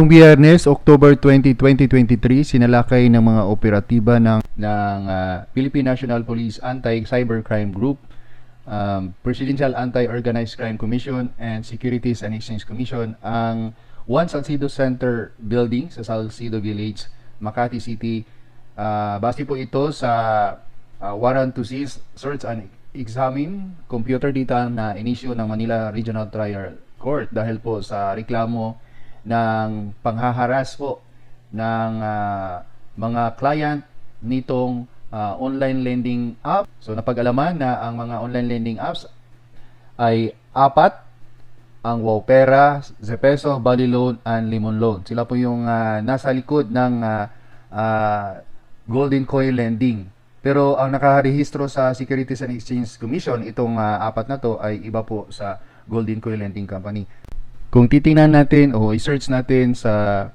Noong Biyernes, October 20, 2023, sinalakay ng mga operatiba ng, ng ah, Philippine National Police Anti-Cybercrime Group, um, Presidential Anti-Organized Crime Commission, and Securities and Exchange Commission ang One Salcido Center Building sa Salcido Village, Makati City. Ah, base po ito sa ah, warrant to seize, search and examine computer data na inisyo ng Manila Regional Trial Court dahil po sa reklamo ng panghaharas po ng ah, mga client nitong ah, online lending app. So napag-alaman na ang mga online lending apps ay apat ang Wowpera, Zepeso, Bali Loan, and Limon Loan. Sila po yung ah, nasa likod ng ah, ah, Golden Coin Lending. Pero ang nakarehistro sa Securities and Exchange Commission, itong ah, apat na to ay iba po sa Golden Coin Lending Company. Kung titingnan natin o i-search natin sa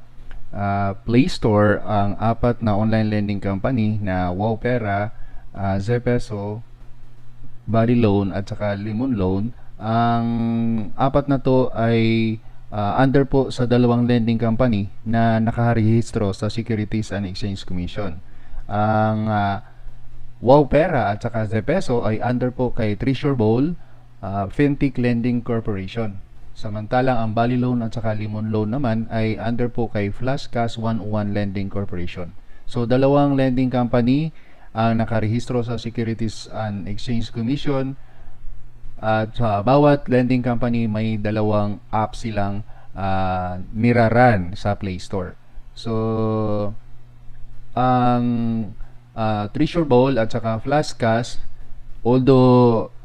ah, Play Store ang apat na online lending company na Wowpera, uh, Zepeso, Body Loan at saka Limon Loan, ang apat na to ay ah, under po sa dalawang lending company na nakarehistro sa Securities and Exchange Commission. Ang uh, Wowpera at saka Zepeso ay under po kay Treasure Bowl ah, Fintech Lending Corporation. Samantalang ang Bali Loan at saka Limon Loan naman ay under po kay Flash Cash 101 Lending Corporation. So dalawang lending company ang nakarehistro sa Securities and Exchange Commission at sa bawat lending company may dalawang app silang ah, niraran sa Play Store. So ang ah, Treasure Bowl at saka Flash Cash although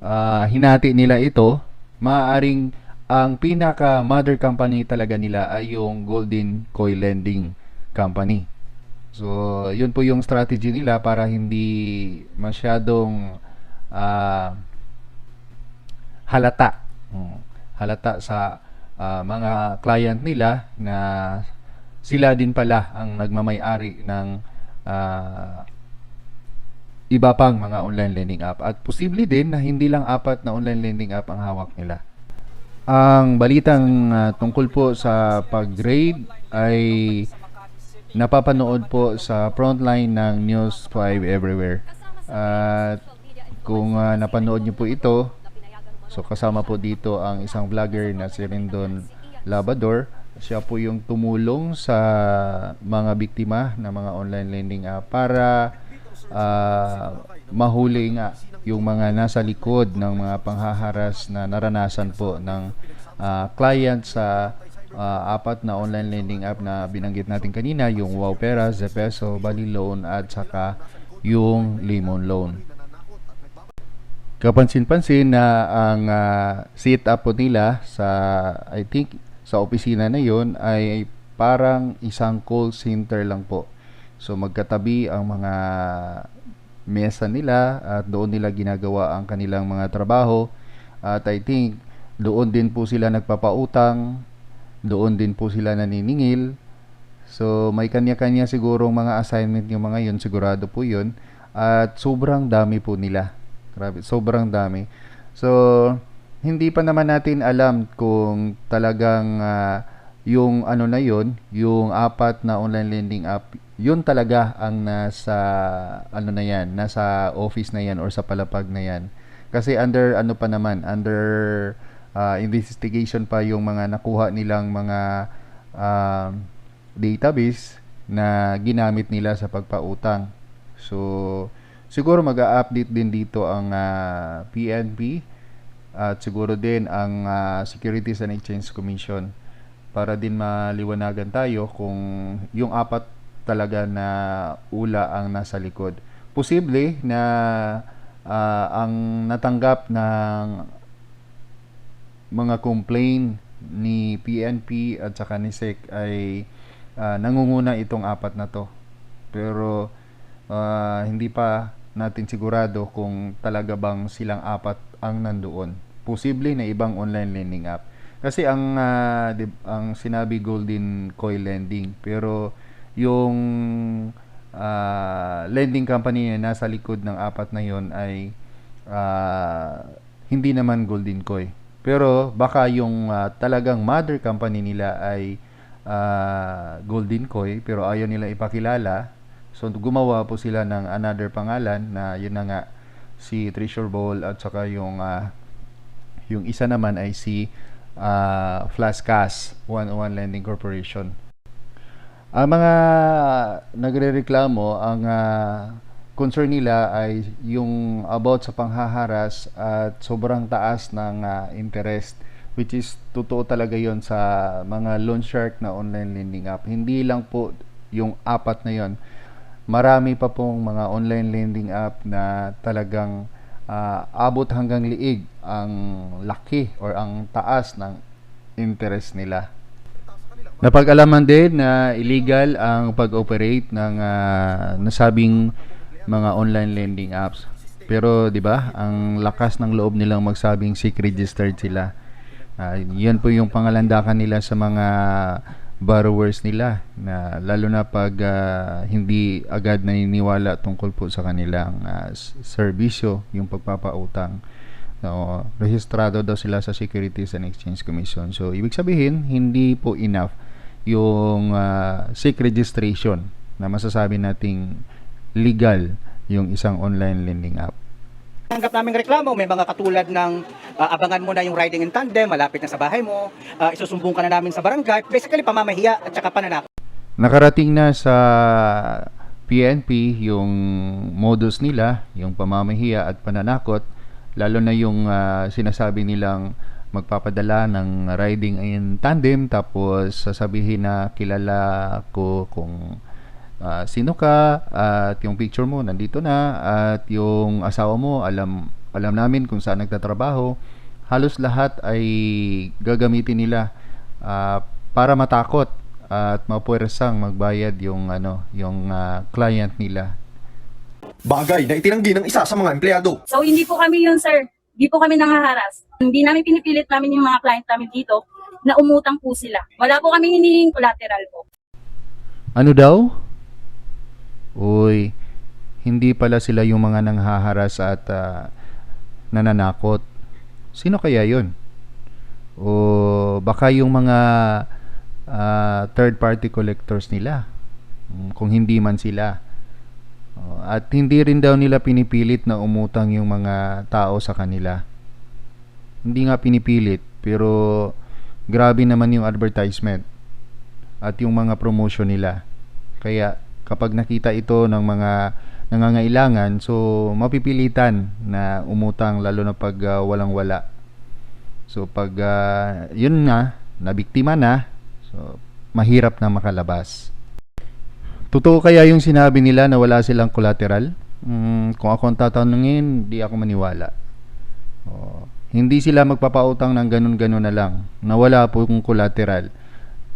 ah, hinati nila ito, maaaring ang pinaka mother company talaga nila ay yung Golden Coin Lending Company. So, yun po yung strategy nila para hindi masyadong ah, halata. Mm, halata sa ah, mga client nila na sila din pala ang nagmamay-ari ng ah, iba pang mga online lending app at posible din na hindi lang apat na online lending app ang hawak nila. Ang balitang ah, tungkol po sa pag-grade ay napapanood po sa frontline ng News 5 Everywhere. At kung ah, napanood niyo po ito, so kasama po dito ang isang vlogger na si Rendon Labador. Siya po yung tumulong sa mga biktima ng mga online lending app para ah, mahuli nga yung mga nasa likod ng mga panghaharas na naranasan po ng ah, client sa ah, apat na online lending app na binanggit natin kanina, yung Wowpera, Zepeso, Bali Loan at saka yung Limon Loan. Kapansin-pansin na ang ah, setup po nila sa I think sa opisina na yon ay parang isang call center lang po. So magkatabi ang mga mesa nila at doon nila ginagawa ang kanilang mga trabaho. At I think doon din po sila nagpapautang, doon din po sila naniningil. So may kanya-kanya sigurong mga assignment yung mga yun, sigurado po yun. At sobrang dami po nila. Grabe, sobrang dami. So hindi pa naman natin alam kung talagang ah, yung ano na yun, yung apat na online lending app, yun talaga ang nasa ano na yan, nasa office na yan or sa palapag na yan. Kasi under ano pa naman, under ah, investigation pa yung mga nakuha nilang mga ah, database na ginamit nila sa pagpautang. So siguro mag-a-update din dito ang ah, PNP at siguro din ang ah, Securities and Exchange Commission para din maliwanagan tayo kung yung apat talaga na ula ang nasa likod. Posible na ah, ang natanggap ng mga complaint ni PNP at saka ni SEC ay ah, nangunguna itong apat na to. Pero ah, hindi pa natin sigurado kung talaga bang silang apat ang nandoon. Posible na ibang online lending app. Kasi ang ah, di- ang sinabi Golden Coin Lending pero yung ah, lending company na nasa likod ng apat na yon ay ah, hindi naman Golden Coin. Pero baka yung ah, talagang mother company nila ay ah, Golden Koi pero ayaw nila ipakilala. So gumawa po sila ng another pangalan na yun na nga si Treasure Bowl at saka yung ah, yung isa naman ay si uh, Flascas 101 Lending Corporation. Ang mga nagrereklamo, ang ah, concern nila ay yung about sa panghaharas at sobrang taas ng ah, interest which is totoo talaga yon sa mga loan shark na online lending app. Hindi lang po yung apat na yon. Marami pa pong mga online lending app na talagang ah, abot hanggang liig ang laki or ang taas ng interest nila. Napag-alaman din na illegal ang pag-operate ng ah, nasabing mga online lending apps. Pero 'di ba, ang lakas ng loob nilang magsabing SIC registered sila. Ah, 'Yan po yung pangalandakan nila sa mga borrowers nila na lalo na pag ah, hindi agad naniniwala tungkol po sa kanilang ah, s- serbisyo, yung pagpapautang. So, rehistrado daw sila sa Securities and Exchange Commission. So, ibig sabihin, hindi po enough yung uh, SIC registration na masasabi nating legal yung isang online lending app. Tanggap naming reklamo, may mga katulad ng ah, abangan mo na yung riding in tandem, malapit na sa bahay mo, ah, isusumbong ka na namin sa barangay, basically pamamahiya at saka pananakot. Nakarating na sa PNP yung modus nila, yung pamamahiya at pananakot, lalo na yung ah, sinasabi nilang magpapadala ng riding in tandem tapos sasabihin na kilala ko kung ah, sino ka at yung picture mo nandito na at yung asawa mo alam alam namin kung saan nagtatrabaho halos lahat ay gagamitin nila ah, para matakot at mapuwersang magbayad yung ano yung ah, client nila Bagay na itinanggi ng isa sa mga empleyado. So hindi po kami yun, sir. Hindi po kami nangaharas. Hindi namin pinipilit namin yung mga client namin dito na umutang po sila. Wala po kami hinihing collateral po. Ano daw? Uy, hindi pala sila yung mga nanghaharas at ah, nananakot. Sino kaya yon? O baka yung mga ah, third party collectors nila. Mm, Kung hindi man sila. At hindi rin daw nila pinipilit na umutang yung mga tao sa kanila. Hindi nga pinipilit, pero grabe naman yung advertisement at yung mga promotion nila. Kaya kapag nakita ito ng mga nangangailangan, so mapipilitan na umutang lalo na pag ah, walang-wala. So pag ah, yun na, nabiktima na, so mahirap na makalabas. Totoo kaya yung sinabi nila na wala silang collateral? Mm, kung ako ang tatanungin, di ako maniwala. Oh, hindi sila magpapautang ng ganun-ganun na lang, na wala pong collateral.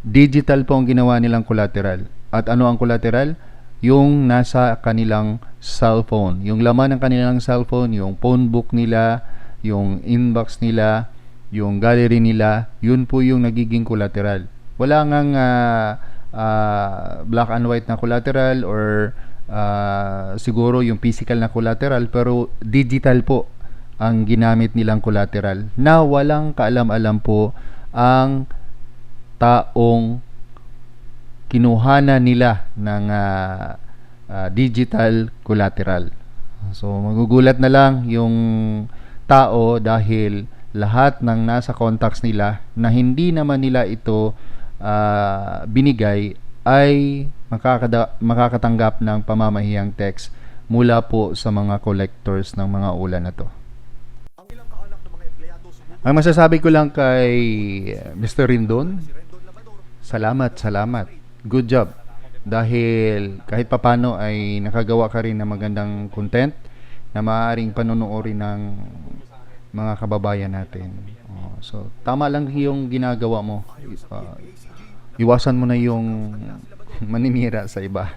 Digital po ang ginawa nilang collateral. At ano ang collateral? Yung nasa kanilang cellphone. Yung laman ng kanilang cellphone, yung phone book nila, yung inbox nila, yung gallery nila, yun po yung nagiging collateral. Wala ngang ah, ah, black and white na collateral or ah, siguro yung physical na collateral pero digital po ang ginamit nilang collateral na walang kaalam-alam po ang taong kinuhana nila ng ah, ah, digital collateral. So magugulat na lang yung tao dahil lahat ng nasa contacts nila na hindi naman nila ito ah, binigay ay makakada- makakatanggap ng pamamahiyang text mula po sa mga collectors ng mga ulan na to. Ang masasabi ko lang kay Mr. Rindon, salamat, salamat. Good job. Dahil kahit papano ay nakagawa ka rin ng magandang content na maaaring panonoorin ng mga kababayan natin. Oh, so, tama lang yung ginagawa mo. Uh, iwasan mo na yung maninira sa iba.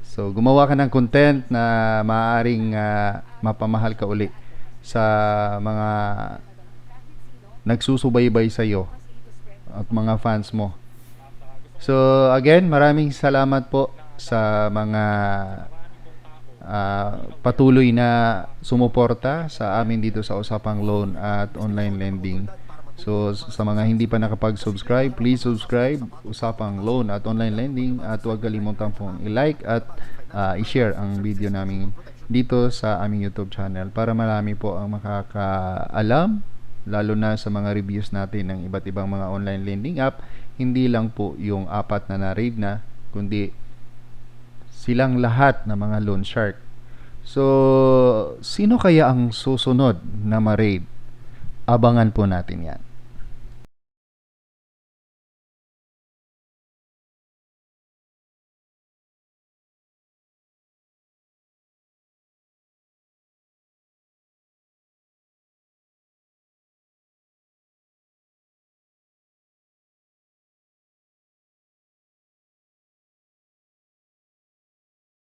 So, gumawa ka ng content na maaaring ah, mapamahal ka uli sa mga nagsusubaybay sa iyo at mga fans mo. So again, maraming salamat po sa mga ah, patuloy na sumuporta sa amin dito sa Usapang Loan at Online Lending. So sa mga hindi pa nakapag-subscribe, please subscribe. Usapang loan at online lending at huwag kalimutan pong i-like at ah, i-share ang video namin dito sa aming YouTube channel para marami po ang makakaalam lalo na sa mga reviews natin ng iba't ibang mga online lending app. Hindi lang po yung apat na na-raid na, kundi silang lahat na mga loan shark. So, sino kaya ang susunod na ma-raid? Abangan po natin yan.